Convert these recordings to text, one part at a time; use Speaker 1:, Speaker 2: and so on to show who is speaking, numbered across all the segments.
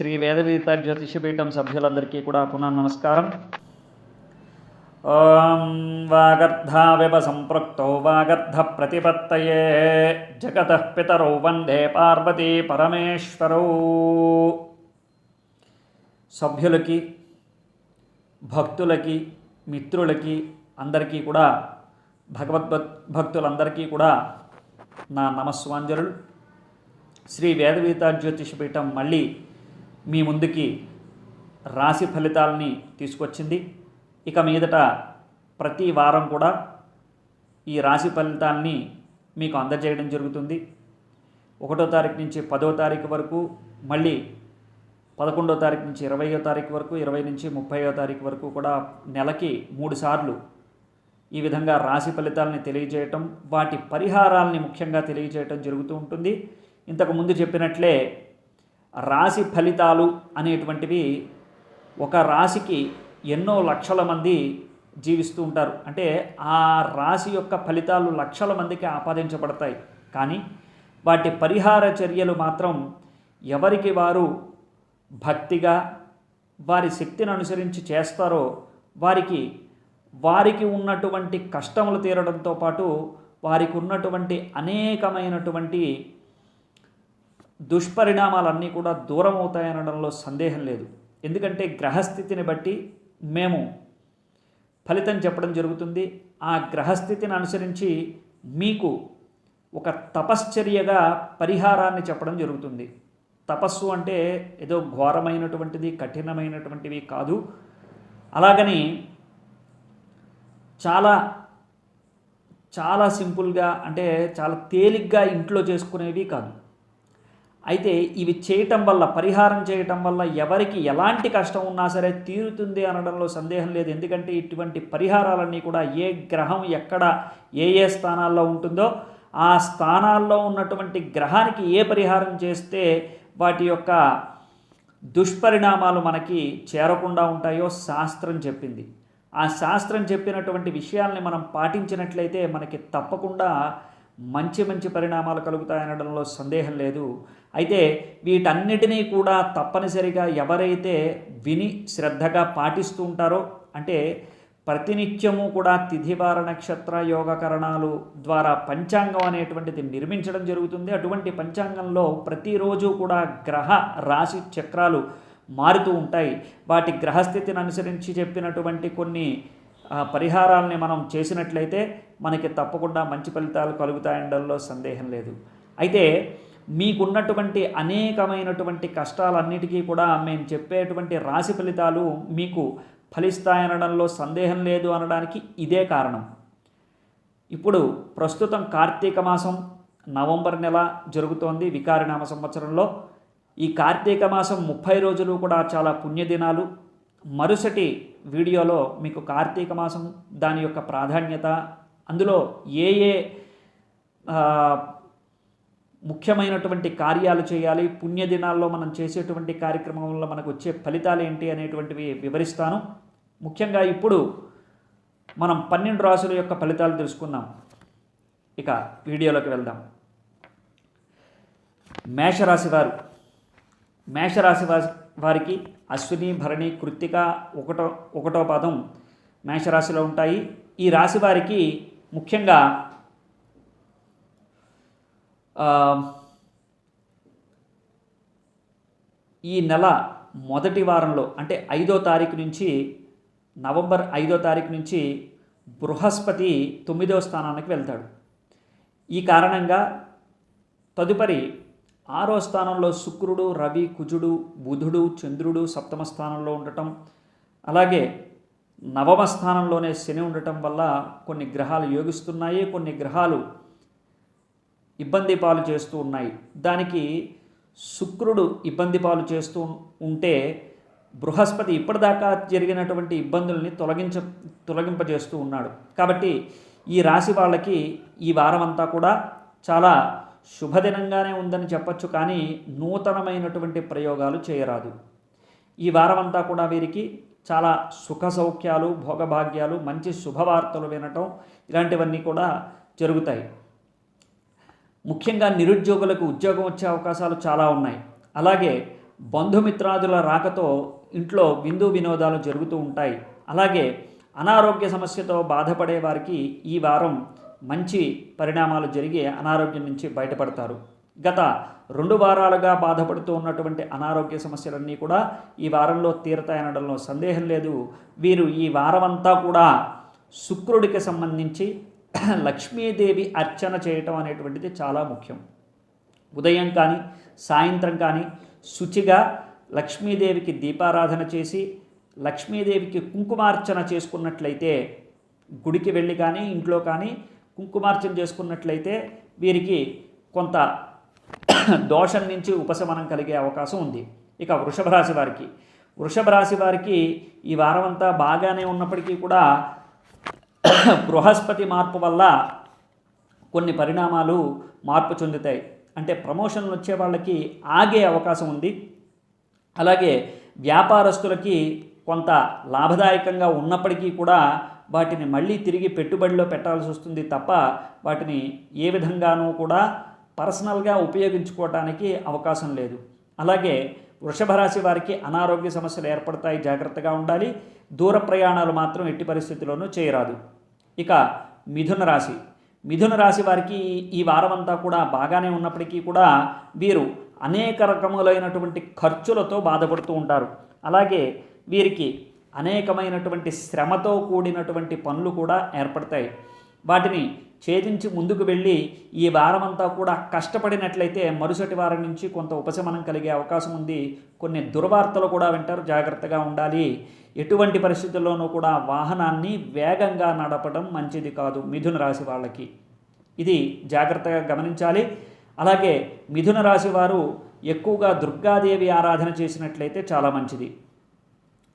Speaker 1: శ్రీ వేదవీత జ్యోతిషపీఠం సభ్యులందరికీ కూడా పునః నమస్కారం. ఓం వాగర్ధావివ సంపృక్తో వాగర్ధ ప్రతిపత్తయే జగత పితరౌ వందే పార్వతీ పరమేశ్వరౌ. సభ్యులకి భక్తులకి మిత్రులకి అందరికీ కూడా భగవద్ భక్తులందరికీ కూడా నా నమస్వాంజరులు శ్రీ వేదవీత జ్యోతిషపీఠం మళ్ళీ మీ ముందుకి రాశి ఫలితాలని తీసుకొచ్చింది. ఇక మీదట ప్రతి వారం కూడా ఈ రాశి ఫలితాలని మీకు అందజేయడం జరుగుతుంది. ఒకటో తారీఖు నుంచి పదో తారీఖు వరకు మళ్ళీ పదకొండో తారీఖు నుంచి ఇరవయో తారీఖు వరకు ఇరవై నుంచి ముప్పైయో తారీఖు వరకు కూడా నెలకి మూడు సార్లు ఈ విధంగా రాశి ఫలితాలని తెలియజేయటం వాటి పరిహారాలని ముఖ్యంగా తెలియజేయటం జరుగుతూ ఉంటుంది. ఇంతకు ముందు చెప్పినట్లే రాశి ఫలితాలు అనేటువంటివి ఒక రాశికి ఎన్నో లక్షల మంది జీవిస్తూ ఉంటారు. అంటే ఆ రాశి యొక్క ఫలితాలు లక్షల మందికి ఆపాదించబడతాయి. కానీ వాటి పరిహార చర్యలు మాత్రం ఎవరికి వారు భక్తిగా వారి శక్తిని అనుసరించి చేస్తారో వారికి వారికి ఉన్నటువంటి కష్టములు తీరడంతో పాటు వారికి ఉన్నటువంటి అనేకమైనటువంటి దుష్పరిణామాలన్నీ కూడా దూరం అవుతాయనడంలో సందేహం లేదు. ఎందుకంటే గ్రహస్థితిని బట్టి మేము ఫలితం చెప్పడం జరుగుతుంది. ఆ గ్రహస్థితిని అనుసరించి మీకు ఒక తపశ్చర్యగా పరిహారాన్ని చెప్పడం జరుగుతుంది. తపస్సు అంటే ఏదో ఘోరమైనటువంటిది కఠినమైనటువంటివి కాదు. అలాగని చాలా చాలా సింపుల్గా అంటే చాలా తేలిగ్గా ఇంట్లో చేసుకునేవి కాదు. అయితే ఇవి చేయటం వల్ల పరిహారం చేయటం వల్ల ఎవరికి ఎలాంటి కష్టం ఉన్నా సరే తీరుతుంది అనడంలో సందేహం లేదు. ఎందుకంటే ఇటువంటి పరిహారాలన్నీ కూడా ఏ గ్రహం ఎక్కడ ఏ ఏ స్థానాల్లో ఉంటుందో ఆ స్థానాల్లో ఉన్నటువంటి గ్రహానికి ఏ పరిహారం చేస్తే వాటి యొక్క దుష్పరిణామాలు మనకి చేరకుండా ఉంటాయో శాస్త్రం చెప్పింది. ఆ శాస్త్రం చెప్పినటువంటి విషయాల్ని మనం పాటించినట్లయితే మనకి తప్పకుండా మంచి మంచి పరిణామాలు కలుగుతాయనడంలో సందేహం లేదు. అయితే వీటన్నిటినీ కూడా తప్పనిసరిగా ఎవరైతే విని శ్రద్ధగా పాటిస్తూ ఉంటారో అంటే ప్రతినిత్యము కూడా తిథివార నక్షత్ర యోగకరణాలు ద్వారా పంచాంగం అనేటువంటిది నిర్మించడం జరుగుతుంది. అటువంటి పంచాంగంలో ప్రతిరోజు కూడా గ్రహ రాశి చక్రాలు మారుతూ ఉంటాయి. వాటి గ్రహస్థితిని అనుసరించి చెప్పినటువంటి కొన్ని పరిహారాలని మనం చేసినట్లయితే మనకి తప్పకుండా మంచి ఫలితాలు కలుగుతాయనడంలో సందేహం లేదు. అయితే మీకున్నటువంటి అనేకమైనటువంటి కష్టాలన్నిటికీ కూడా మేము చెప్పేటువంటి రాశి ఫలితాలు మీకు ఫలిస్తాయనడంలో సందేహం లేదు అనడానికి ఇదే కారణం. ఇప్పుడు ప్రస్తుతం కార్తీక మాసం నవంబర్ నెల జరుగుతోంది వికారినామ సంవత్సరంలో. ఈ కార్తీక మాసం ముప్పై రోజులు కూడా చాలా పుణ్యదినాలు. మరుసటి వీడియోలో మీకు కార్తీక మాసం దాని యొక్క ప్రాధాన్యత అందులో ఏ ఏ ముఖ్యమైనటువంటి కార్యాలు చేయాలి పుణ్యదినాల్లో మనం చేసేటువంటి కార్యక్రమంలో మనకు వచ్చే ఫలితాలు ఏంటి అనేటువంటివి వివరిస్తాను. ముఖ్యంగా ఇప్పుడు మనం పన్నెండు రాసుల యొక్క ఫలితాలు తెలుసుకుందాం. ఇక వీడియోలోకి వెళ్దాం. మేషరాశి వారు మేషరాశి వారికి అశ్విని భరణి కృత్తిక ఒకటో ఒకటో పదం మేషరాశిలో ఉంటాయి. ఈ రాశి వారికి ముఖ్యంగా ఈ నెల మొదటి వారంలో అంటే ఐదో తారీఖు నుంచి నవంబర్ ఐదో తారీఖు నుంచి బృహస్పతి తొమ్మిదో స్థానానికి వెళ్తాడు. ఈ కారణంగా తదుపరి ఆరో స్థానంలో శుక్రుడు రవి కుజుడు బుధుడు చంద్రుడు సప్తమ స్థానంలో ఉండటం. అలాగే నవమ స్థానంలోనే శని ఉండటం వల్ల కొన్ని గ్రహాలు యోగిస్తున్నాయి కొన్ని గ్రహాలు ఇబ్బంది పాలు చేస్తూ ఉన్నాయి. దానికి శుక్రుడు ఇబ్బంది పాలు చేస్తూ ఉంటే బృహస్పతి ఇప్పటిదాకా జరిగినటువంటి ఇబ్బందుల్ని తొలగించ తొలగింపజేస్తూ ఉన్నాడు. కాబట్టి ఈ రాశి వాళ్ళకి ఈ వారం అంతా కూడా చాలా శుభదినంగానే ఉందని చెప్పచ్చు కానీ నూతనమైనటువంటి ప్రయోగాలు చేయరాదు. ఈ వారమంతా కూడా వీరికి చాలా సుఖ సౌఖ్యాలు భోగభాగ్యాలు మంచి శుభవార్తలు వినటం ఇలాంటివన్నీ కూడా జరుగుతాయి. ముఖ్యంగా నిరుద్యోగులకు ఉద్యోగం వచ్చే అవకాశాలు చాలా ఉన్నాయి. అలాగే బంధుమిత్రాదుల రాకతో ఇంట్లో విందు వినోదాలు జరుగుతూ ఉంటాయి. అలాగే అనారోగ్య సమస్యతో బాధపడే వారికి ఈ వారం మంచి పరిణామాలు జరిగి అనారోగ్యం నుంచి బయటపడతారు. గత రెండు వారాలుగా బాధపడుతూ ఉన్నటువంటి అనారోగ్య సమస్యలన్నీ కూడా ఈ వారంలో తీరతాయనడంలో సందేహం లేదు. వీరు ఈ వారమంతా కూడా శుక్రుడికి సంబంధించి లక్ష్మీదేవి అర్చన చేయటం అనేటువంటిది చాలా ముఖ్యం. ఉదయం కానీ సాయంత్రం కానీ శుచిగా లక్ష్మీదేవికి దీపారాధన చేసి లక్ష్మీదేవికి కుంకుమార్చన చేసుకున్నట్లయితే గుడికి వెళ్ళి కానీ ఇంట్లో కానీ కుంకుమార్చన చేసుకున్నట్లయితే వీరికి కొంత దోషం నుంచి ఉపశమనం కలిగే అవకాశం ఉంది. ఇక వృషభ రాశి వారికి. వృషభ రాశి వారికి ఈ వారం అంతా బాగానే ఉన్నప్పటికీ కూడా బృహస్పతి మార్పు వల్ల కొన్ని పరిణామాలు మార్పు చెందుతాయి. అంటే ప్రమోషన్లు వచ్చే వాళ్ళకి ఆగే అవకాశం ఉంది. అలాగే వ్యాపారస్తులకి కొంత లాభదాయకంగా ఉన్నప్పటికీ కూడా వాటిని మళ్ళీ తిరిగి పెట్టుబడిలో పెట్టాల్సి వస్తుంది తప్ప వాటిని ఏ విధంగానూ కూడా పర్సనల్గా ఉపయోగించుకోవటానికి అవకాశం లేదు. అలాగే వృషభ రాశి వారికి అనారోగ్య సమస్యలు ఏర్పడతాయి జాగ్రత్తగా ఉండాలి. దూర ప్రయాణాలు మాత్రం ఎట్టి పరిస్థితుల్లోనూ చేయరాదు. ఇక మిథున రాశి. మిథున రాశి వారికి ఈ వారమంతా కూడా బాగానే ఉన్నప్పటికీ కూడా వీరు అనేక రకములైనటువంటి ఖర్చులతో బాధపడుతూ ఉంటారు. అలాగే వీరికి అనేకమైనటువంటి శ్రమతో కూడినటువంటి పనులు కూడా ఏర్పడతాయి. వాటిని ఛేదించి ముందుకు వెళ్ళి ఈ వారమంతా కూడా కష్టపడినట్లయితే మరుసటి వారం నుంచి కొంత ఉపశమనం కలిగే అవకాశం ఉంది. కొన్ని దుర్వార్తలు కూడా వింటారు. జాగ్రత్తగా ఉండాలి. ఎటువంటి పరిస్థితుల్లోనూ కూడా వాహనాన్ని వేగంగా నడపడం మంచిది కాదు మిథున రాశి వాళ్ళకి. ఇది జాగ్రత్తగా గమనించాలి. అలాగే మిథున రాశి వారు ఎక్కువగా దుర్గాదేవి ఆరాధన చేసినట్లయితే చాలా మంచిది.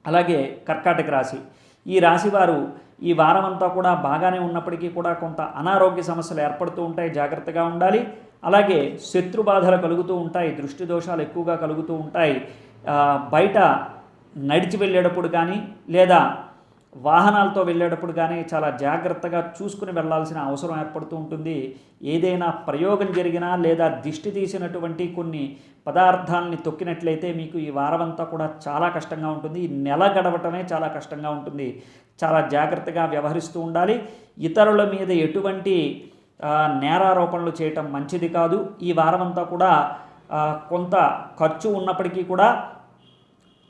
Speaker 1: అలాగే కర్కాటక రాశి. ఈ రాశి వారు ఈ వారం అంతా కూడా బాగానే ఉన్నప్పటికీ కూడా కొంత అనారోగ్య సమస్యలు ఏర్పడుతూ ఉంటాయి జాగ్రత్తగా ఉండాలి. అలాగే శత్రు బాధలు కలుగుతూ ఉంటాయి దృష్టి దోషాలు ఎక్కువగా కలుగుతూ ఉంటాయి. బయట నడిచి వెళ్ళేటప్పుడు కానీ లేదా వాహనాలతో వెళ్ళేటప్పుడు కానీ చాలా జాగ్రత్తగా చూసుకుని వెళ్ళాల్సిన అవసరం ఏర్పడుతూ ఉంటుంది. ఏదైనా ప్రయోగం జరిగినా లేదా దిష్టి తీసినటువంటి కొన్ని పదార్థాలని తొక్కినట్లయితే మీకు ఈ వారమంతా కూడా చాలా కష్టంగా ఉంటుంది. ఈ నెల గడవటమే చాలా కష్టంగా ఉంటుంది. చాలా జాగ్రత్తగా వ్యవహరిస్తూ ఉండాలి. ఇతరుల మీద ఎటువంటి నేరారోపణలు చేయటం మంచిది కాదు. ఈ వారమంతా కూడా కొంత ఖర్చు ఉన్నప్పటికీ కూడా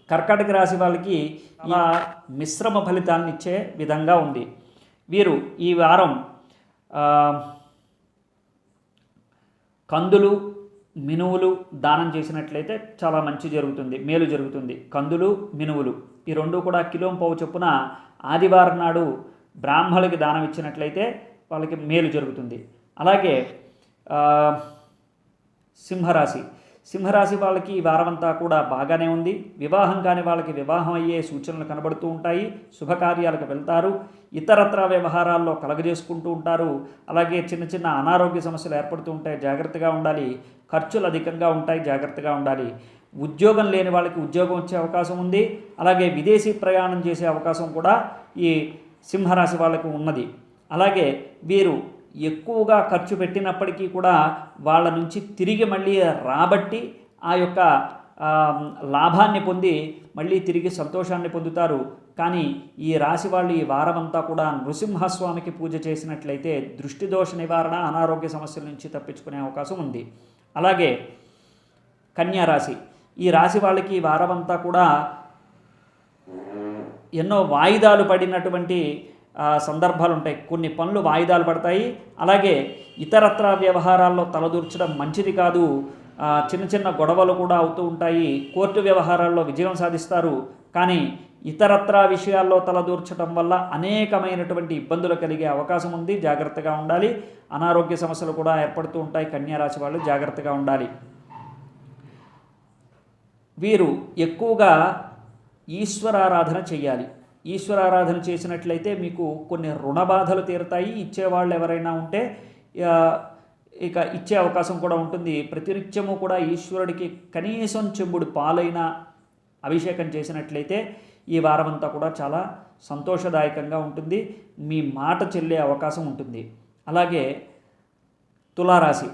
Speaker 1: కర్కాటక రాశి వాళ్ళకి ఇలా మిశ్రమ ఫలితాన్ని ఇచ్చే విధంగా ఉంది. వీరు ఈ వారం కందులు మినువులు దానం చేసినట్లయితే చాలా మంచి జరుగుతుంది మేలు జరుగుతుంది. కందులు మినువులు ఈ రెండు కూడా కిలో పావు చొప్పున ఆదివారం నాడు బ్రాహ్మణులకి దానం ఇచ్చినట్లయితే వాళ్ళకి మేలు జరుగుతుంది. అలాగే సింహరాశి సింహరాశి వాళ్ళకి ఈ వారమంతా కూడా బాగానే ఉంది. వివాహం కాని వాళ్ళకి వివాహం అయ్యే సూచనలు కనబడుతూ ఉంటాయి. శుభకార్యాలకు వెళ్తారు. ఇతరత్ర వ్యవహారాల్లో కలగజేసుకుంటూ ఉంటారు. అలాగే చిన్న చిన్న అనారోగ్య సమస్యలు ఏర్పడుతూ ఉంటాయి జాగ్రత్తగా ఉండాలి. ఖర్చులు అధికంగా ఉంటాయి. జాగ్రత్తగా ఉండాలి. ఉద్యోగం లేని వాళ్ళకి ఉద్యోగం వచ్చే అవకాశం ఉంది. అలాగే విదేశీ ప్రయాణం చేసే అవకాశం కూడా ఈ సింహరాశి వాళ్ళకు ఉన్నది. అలాగే వీరు ఎక్కువగా ఖర్చు పెట్టినప్పటికీ కూడా వాళ్ళ నుంచి తిరిగి మళ్ళీ రాబట్టి ఆ యొక్క లాభాన్ని పొంది మళ్ళీ తిరిగి సంతోషాన్ని పొందుతారు. కానీ ఈ రాశి వాళ్ళు ఈ వారమంతా కూడా నృసింహస్వామికి పూజ చేసినట్లయితే దృష్టి దోష నివారణ అనారోగ్య సమస్యల నుంచి తప్పించుకునే అవకాశం ఉంది. అలాగే కన్యా రాశి ఈ రాశి వాళ్ళకి ఈ వారమంతా కూడా ఎన్నో వాయిదాలు పడినటువంటి సందర్భాలు ఉంటాయి కొన్ని పనులు వాయిదాలు పడతాయి. అలాగే ఇతరత్ర వ్యవహారాల్లో తలదూర్చడం మంచిది కాదు. చిన్న చిన్న గొడవలు కూడా అవుతూ ఉంటాయి. కోర్టు వ్యవహారాల్లో విజయం సాధిస్తారు. కానీ ఇతరత్ర విషయాల్లో తలదూర్చడం వల్ల అనేకమైనటువంటి ఇబ్బందులు కలిగే అవకాశం ఉంది. జాగ్రత్తగా ఉండాలి. అనారోగ్య సమస్యలు కూడా ఏర్పడుతూ ఉంటాయి. కన్యారాశి వాళ్ళు జాగ్రత్తగా ఉండాలి. వీరు ఎక్కువగా ఈశ్వరారాధన చేయాలి. ఈశ్వరారాధన చేసినట్లయితే మీకు కొన్ని రుణ బాధలు తీరుతాయి. ఇచ్చేవాళ్ళు ఎవరైనా ఉంటే ఇక ఇచ్చే అవకాశం కూడా ఉంటుంది. ప్రతినిత్యము కూడా ఈశ్వరుడికి కనీసం చెంబుడు పాలైన అభిషేకం చేసినట్లయితే ఈ వారమంతా కూడా చాలా సంతోషదాయకంగా ఉంటుంది. మీ మాట చెల్లే అవకాశం ఉంటుంది. అలాగే తులారాశి.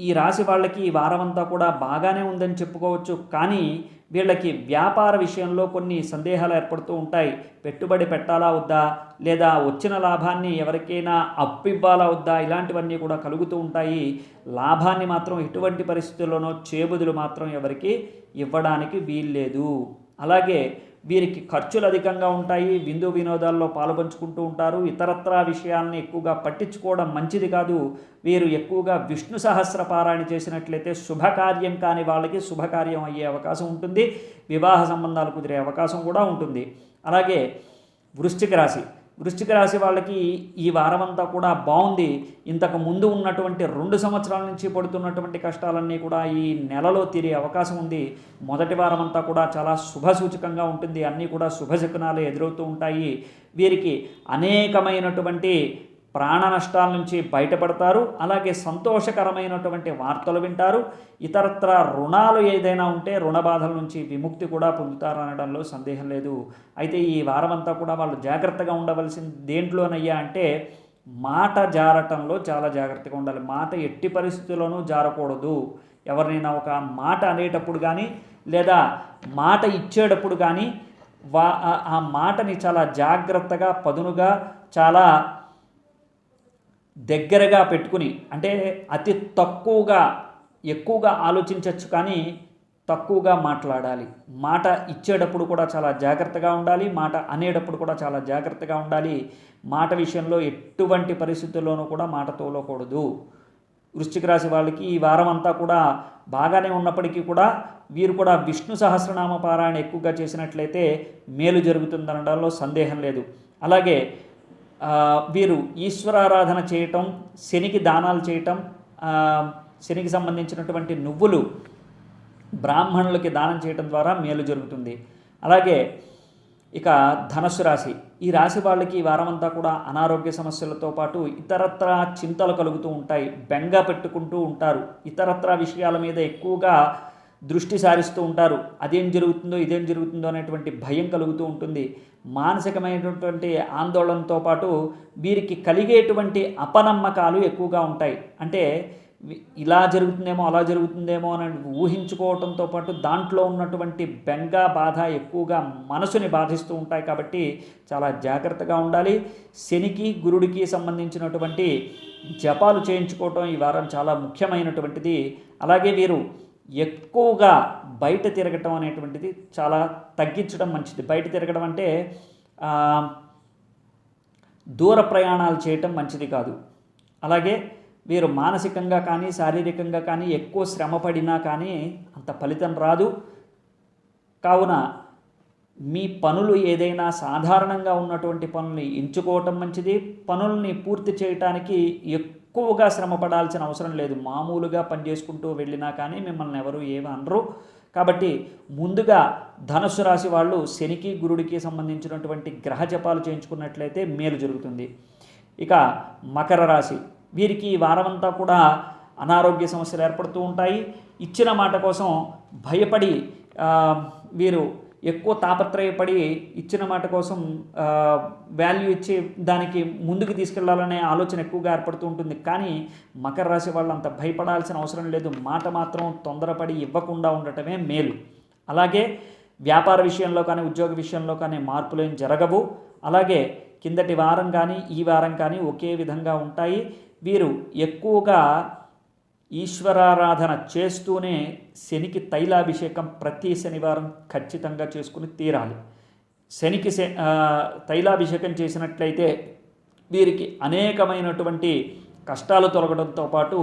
Speaker 1: ఈ రాశి వాళ్ళకి ఈ వారమంతా కూడా బాగానే ఉందని చెప్పుకోవచ్చు. కానీ వీళ్ళకి వ్యాపార విషయంలో కొన్ని సందేహాలు ఏర్పడుతూ ఉంటాయి. పెట్టుబడి పెట్టాలా వద్దా? లేదా వచ్చిన లాభాన్ని ఎవరికైనా అప్పు ఇవ్వాలా వద్దా? ఇలాంటివన్నీ కూడా కలుగుతూ ఉంటాయి. లాభాన్ని మాత్రం ఎటువంటి పరిస్థితుల్లోనో చేబుదులు మాత్రం ఎవరికి ఇవ్వడానికి వీల్లేదు. అలాగే వీరికి ఖర్చులు అధికంగా ఉంటాయి విందు వినోదాల్లో పాలుపంచుకుంటూ ఉంటారు. ఇతరత్రా విషయాల్ని ఎక్కువగా పట్టించుకోవడం మంచిది కాదు. వీరు ఎక్కువగా విష్ణు సహస్ర పారాయణ చేసినట్లయితే శుభకార్యం కాని వాళ్ళకి శుభకార్యం అయ్యే అవకాశం ఉంటుంది. వివాహ సంబంధాలు కుదిరే అవకాశం కూడా ఉంటుంది. అలాగే వృశ్చిక రాశి. వృశ్చిక రాశి వాళ్ళకి ఈ వారం అంతా కూడా బాగుంది. ఇంతకు ముందు ఉన్నటువంటి రెండు సంవత్సరాల నుంచి పడుతున్నటువంటి కష్టాలన్నీ కూడా ఈ నెలలో తీరే అవకాశం ఉంది. మొదటి వారం అంతా కూడా చాలా శుభసూచకంగా ఉంటుంది. అన్నీ కూడా శుభశకునాలు ఎదురవుతూ ఉంటాయి. వీరికి అనేకమైనటువంటి ప్రాణ నష్టాల నుంచి బయటపడతారు. అలాగే సంతోషకరమైనటువంటి వార్తలు వింటారు. ఇతరత్ర రుణాలు ఏదైనా ఉంటే రుణ బాధల నుంచి విముక్తి కూడా పొందుతారు అనడంలో సందేహం లేదు. అయితే ఈ వారం అంతా కూడా వాళ్ళు జాగ్రత్తగా ఉండవలసింది దేంట్లోనయ్యా అంటే మాట జారటంలో చాలా జాగ్రత్తగా ఉండాలి. మాట ఎట్టి పరిస్థితుల్లోనూ జారకూడదు. ఎవరినైనా ఒక మాట అనేటప్పుడు కానీ లేదా మాట ఇచ్చేటప్పుడు కానీ వా ఆ- ఆ మాటని చాలా జాగ్రత్తగా పదునుగా చాలా దగ్గరగా పెట్టుకుని అంటే అతి తక్కువగా ఎక్కువగా ఆలోచించవచ్చు కానీ తక్కువగా మాట్లాడాలి. మాట ఇచ్చేటప్పుడు కూడా చాలా జాగ్రత్తగా ఉండాలి మాట అనేటప్పుడు కూడా చాలా జాగ్రత్తగా ఉండాలి. మాట విషయంలో ఎటువంటి పరిస్థితుల్లోనూ కూడా మాట తోలకూడదు. వృశ్చిక రాశి వాళ్ళకి ఈ వారం అంతా కూడా బాగానే ఉన్నప్పటికీ కూడా వీరు కూడా విష్ణు సహస్రనామ పారాయణ ఎక్కువగా చేసినట్లయితే మేలు జరుగుతుందనడంలో సందేహం లేదు. అలాగే వీరు ఈశ్వరారాధన చేయటం శనికి దానాలు చేయటం శనికి సంబంధించినటువంటి నువ్వులు బ్రాహ్మణులకి దానం చేయటం ద్వారా మేలు జరుగుతుంది. అలాగే ఇక ధనస్సు రాశి ఈ రాశి వాళ్ళకి ఈ వారమంతా కూడా అనారోగ్య సమస్యలతో పాటు ఇతరత్ర చింతలు కలుగుతూ ఉంటాయి బెంగ పెట్టుకుంటూ ఉంటారు. ఇతరత్ర విషయాల మీద ఎక్కువగా దృష్టి సారిస్తూ ఉంటారు. అదేం జరుగుతుందో ఇదేం జరుగుతుందో అనేటువంటి భయం కలుగుతూ ఉంటుంది. మానసికమైనటువంటి ఆందోళనతో పాటు వీరికి కలిగేటువంటి అపనమ్మకాలు ఎక్కువగా ఉంటాయి. అంటే ఇలా జరుగుతుందేమో అలా జరుగుతుందేమో అని ఊహించుకోవడంతో పాటు దాంట్లో ఉన్నటువంటి బెంగ బాధ ఎక్కువగా మనసుని బాధిస్తూ ఉంటాయి కాబట్టి చాలా జాగ్రత్తగా ఉండాలి. శనికి గురుడికి సంబంధించినటువంటి జపాలు చేయించుకోవటం ఈ వారం చాలా ముఖ్యమైనటువంటిది. అలాగే వీరు ఎక్కువగా బయట తిరగటం అనేటువంటిది చాలా తగ్గించడం మంచిది. బయట తిరగడం అంటే దూర ప్రయాణాలు చేయటం మంచిది కాదు. అలాగే వీరు మానసికంగా కానీ శారీరకంగా కానీ ఎక్కువ శ్రమ పడినా కానీ అంత ఫలితం రాదు. కావున మీ పనులు ఏదైనా సాధారణంగా ఉన్నటువంటి పనుల్ని ఎంచుకోవటం మంచిది. పనుల్ని పూర్తి చేయటానికి ఎక్కువగా శ్రమ పడాల్సిన అవసరం లేదు. మామూలుగా పనిచేసుకుంటూ వెళ్ళినా కానీ మిమ్మల్ని ఎవరు ఏమి అనరు. కాబట్టి ముందుగా ధనుసు రాశి వాళ్ళు శనికి గురుడికి సంబంధించినటువంటి గ్రహ జపాలు చేయించుకున్నట్లయితే మేలు జరుగుతుంది. ఇక మకర రాశి వీరికి ఈ వారమంతా కూడా అనారోగ్య సమస్యలు ఏర్పడుతూ ఉంటాయి. ఇచ్చిన మాట కోసం భయపడి వీరు ఎక్కువ తాపత్రయపడి ఇచ్చిన మాట కోసం వాల్యూ ఇచ్చి దానికి ముందుకు తీసుకెళ్ళాలనే ఆలోచన ఎక్కువగా ఏర్పడుతూ ఉంటుంది. కానీ మకర రాశి వాళ్ళు అంత భయపడాల్సిన అవసరం లేదు. మాట మాత్రం తొందరపడి ఇవ్వకుండా ఉండటమే మేలు. అలాగే వ్యాపార విషయంలో కానీ ఉద్యోగ విషయంలో కానీ మార్పులు జరగవు. అలాగే కిందటి వారం కానీ ఈ వారం కానీ ఒకే విధంగా ఉంటాయి. వీరు ఎక్కువగా ఈశ్వరారాధన చేస్తూనే శనికి తైలాభిషేకం ప్రతి శనివారం ఖచ్చితంగా చేసుకుని తీరాలి. శనికి శ తైలాభిషేకం చేసినట్లయితే వీరికి అనేకమైనటువంటి కష్టాలు తొలగడంతో పాటు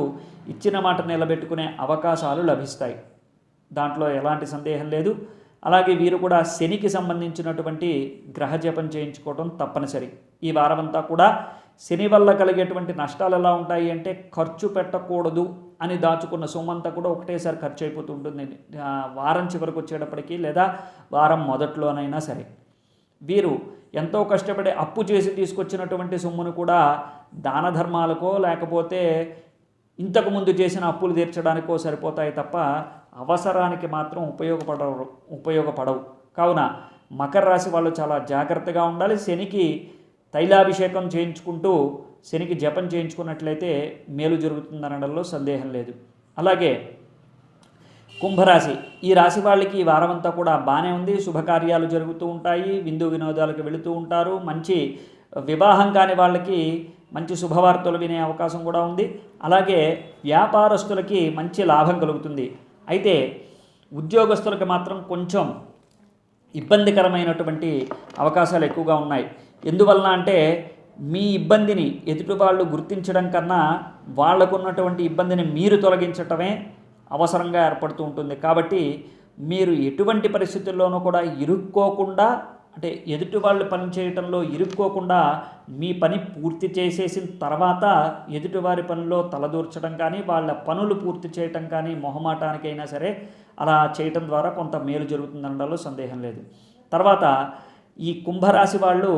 Speaker 1: ఇచ్చిన మాట నిలబెట్టుకునే అవకాశాలు లభిస్తాయి. దాంట్లో ఎలాంటి సందేహం లేదు. అలాగే వీరు కూడా శనికి సంబంధించినటువంటి గ్రహ జపం చేయించుకోవడం తప్పనిసరి. ఈ వారమంతా కూడా శని వల్ల కలిగేటువంటి నష్టాలు ఎలా ఉంటాయి అంటే ఖర్చు పెట్టకూడదు అని దాచుకున్న సొమ్మంతా కూడా ఒకటేసారి ఖర్చు అయిపోతుంటుంది. వారం చివరికి వచ్చేటప్పటికి లేదా వారం మొదట్లోనైనా సరే. వీరు ఎంతో కష్టపడి అప్పు చేసి తీసుకొచ్చినటువంటి సొమ్మును కూడా దాన ధర్మాలకో లేకపోతే ఇంతకుముందు చేసిన అప్పులు తీర్చడానికో సరిపోతాయి తప్ప అవసరానికి మాత్రం ఉపయోగపడవు ఉపయోగపడవు. కావున మకర రాశి వాళ్ళు చాలా జాగ్రత్తగా ఉండాలి. శనికి తైలాభిషేకం చేయించుకుంటూ శనికి జపం చేయించుకున్నట్లయితే మేలు జరుగుతుందనడంలో సందేహం లేదు. అలాగే కుంభరాశి ఈ రాశి వాళ్ళకి ఈ వారం అంతా కూడా బాగానే ఉంది. శుభకార్యాలు జరుగుతూ ఉంటాయి విందు వినోదాలకు వెళుతూ ఉంటారు. మంచి వివాహం కాని వాళ్ళకి మంచి శుభవార్తలు వినే అవకాశం కూడా ఉంది. అలాగే వ్యాపారస్తులకి మంచి లాభం కలుగుతుంది. అయితే ఉద్యోగస్తులకు మాత్రం కొంచెం ఇబ్బందికరమైనటువంటి అవకాశాలు ఎక్కువగా ఉన్నాయి. ఎందువలన అంటే మీ ఇబ్బందిని ఎదుటి వాళ్ళు గుర్తించడం కన్నా వాళ్ళకున్నటువంటి ఇబ్బందిని మీరు తొలగించటమే అవసరంగా ఏర్పడుతూ ఉంటుంది. కాబట్టి మీరు ఎటువంటి పరిస్థితుల్లోనూ కూడా ఇరుక్కోకుండా అంటే ఎదుటి వాళ్ళు పని చేయటంలో ఇరుక్కోకుండా మీ పని పూర్తి చేసేసిన తర్వాత ఎదుటివారి పనిలో తలదూర్చడం కానీ వాళ్ళ పనులు పూర్తి చేయటం కానీ మొహమాటానికైనా సరే అలా చేయటం ద్వారా కొంత మేలు జరుగుతుందనడంలో సందేహం లేదు. తర్వాత ఈ కుంభరాశి వాళ్ళు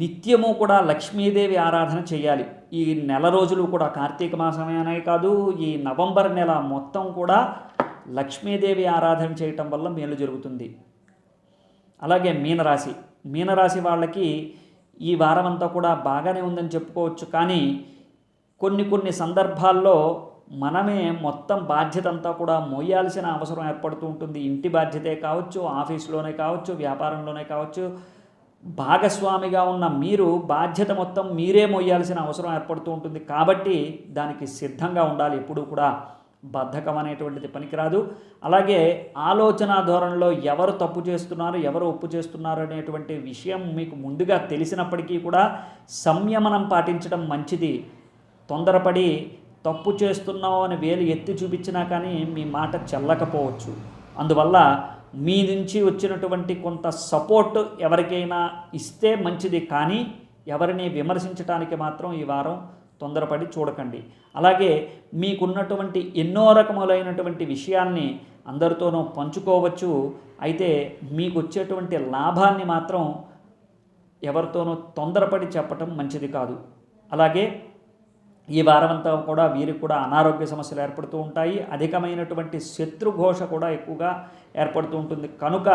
Speaker 1: నిత్యము కూడా లక్ష్మీదేవి ఆరాధన చేయాలి. ఈ నెల రోజులు కూడా కార్తీక మాసమేనే కాదు ఈ నవంబర్ నెల మొత్తం కూడా లక్ష్మీదేవి ఆరాధన చేయటం వల్ల మేలు జరుగుతుంది. అలాగే మీనరాశి మీనరాశి వాళ్ళకి ఈ వారం అంతా కూడా బాగానే ఉందని చెప్పుకోవచ్చు. కానీ కొన్ని కొన్ని సందర్భాల్లో మనమే మొత్తం బాధ్యత అంతా కూడా మోయాల్సిన అవసరం ఏర్పడుతూ ఉంటుంది. ఇంటి బాధ్యతే కావచ్చు ఆఫీస్లోనే కావచ్చు వ్యాపారంలోనే కావచ్చు భాగస్వామిగా ఉన్న మీరు బాధ్యత మొత్తం మీరే మొయ్యాల్సిన అవసరం ఏర్పడుతూ ఉంటుంది. కాబట్టి దానికి సిద్ధంగా ఉండాలి. ఎప్పుడూ కూడా బద్ధకం అనేటువంటిది పనికిరాదు. అలాగే ఆలోచన ధోరణిలో ఎవరు తప్పు చేస్తున్నారు ఎవరు ఒప్పు చేస్తున్నారు అనేటువంటి విషయం మీకు ముందుగా తెలిసినప్పటికీ కూడా సంయమనం పాటించడం మంచిది. తొందరపడి తప్పు చేస్తున్నావు అని వేలు ఎత్తి చూపించినా కానీ మీ మాట చెల్లకపోవచ్చు. అందువల్ల మీ నుంచి వచ్చినటువంటి కొంత సపోర్ట్ ఎవరికైనా ఇస్తే మంచిది కానీ ఎవరిని విమర్శించడానికి మాత్రం ఈ వారం తొందరపడి చూడకండి. అలాగే మీకున్నటువంటి ఎన్నో రకములైనటువంటి విషయాల్ని అందరితోనూ పంచుకోవచ్చు. అయితే మీకు వచ్చేటువంటి లాభాన్ని మాత్రం ఎవరితోనూ తొందరపడి చెప్పటం మంచిది కాదు. అలాగే ఈ వారమంతా కూడా వీరికి కూడా అనారోగ్య సమస్యలు ఏర్పడుతూ ఉంటాయి. అధికమైనటువంటి శత్రుఘోష కూడా ఎక్కువగా ఏర్పడుతూ ఉంటుంది. కనుక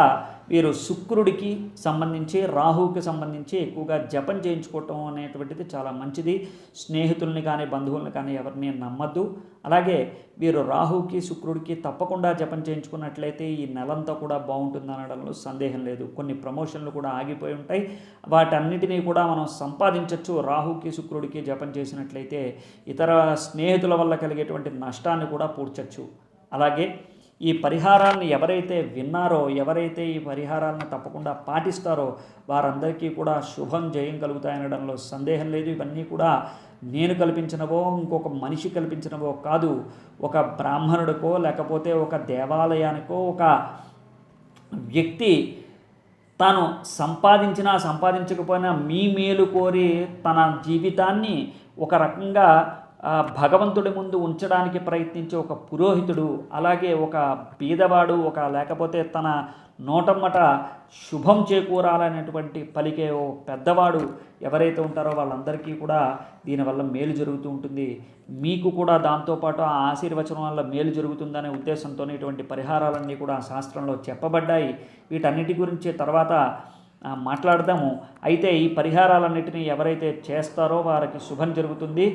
Speaker 1: వీరు శుక్రుడికి సంబంధించి రాహువుకి సంబంధించి ఎక్కువగా జపం చేయించుకోవటం అనేటువంటిది చాలా మంచిది. స్నేహితుల్ని కానీ బంధువుల్ని కానీ ఎవరిని నమ్మద్దు. అలాగే వీరు రాహుకి శుక్రుడికి తప్పకుండా జపం చేయించుకున్నట్లయితే ఈ నెలంతా కూడా బాగుంటుంది అనడంలో సందేహం లేదు. కొన్ని ప్రమోషన్లు కూడా ఆగిపోయి ఉంటాయి. వాటన్నిటినీ కూడా మనం సంపాదించవచ్చు రాహుకి శుక్రుడికి జపం చేసినట్లయితే ఇతర స్నేహితుల వల్ల కలిగేటువంటి నష్టాన్ని కూడా పూడ్చచ్చు. అలాగే ఈ పరిహారాలను ఎవరైతే విన్నారో ఎవరైతే ఈ పరిహారాలను తప్పకుండా పాటిస్తారో వారందరికీ కూడా శుభం జయం కలుగుతాయనడంలో సందేహం లేదు. ఇవన్నీ కూడా నేను కల్పించినవో ఇంకొక మనిషి కల్పించినవో కాదు. ఒక బ్రాహ్మణుడికో లేకపోతే ఒక దేవాలయానికో ఒక వ్యక్తి తాను సంపాదించినా సంపాదించకపోయినా మీ మేలు కోరి తన జీవితాన్ని ఒక రకంగా భగవంతుడి ముందు ఉంచడానికి ప్రయత్నించే ఒక పురోహితుడు అలాగే ఒక బీదవాడు ఒక లేకపోతే తన నోటమ్మట శుభం చేకూరాలనేటువంటి పలికే ఓ పెద్దవాడు ఎవరైతే ఉంటారో వాళ్ళందరికీ కూడా దీనివల్ల మేలు జరుగుతూ ఉంటుంది. మీకు కూడా దాంతోపాటు ఆ ఆశీర్వచనం వల్ల మేలు జరుగుతుందనే ఉద్దేశంతో ఇటువంటి పరిహారాలన్నీ కూడా శాస్త్రంలో చెప్పబడ్డాయి. వీటన్నిటి గురించి తర్వాత మాట్లాడదాము. అయితే ఈ పరిహారాలన్నిటినీ ఎవరైతే చేస్తారో వారికి శుభం జరుగుతుంది.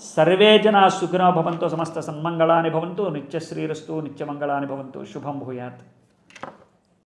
Speaker 1: సర్వే జనా సుఖినో భవంతు సమస్త సన్మంగళాని భవంతు నిత్యశ్రీరస్తు నిత్యమంగళాని భవంతు. శుభం భూయాత్.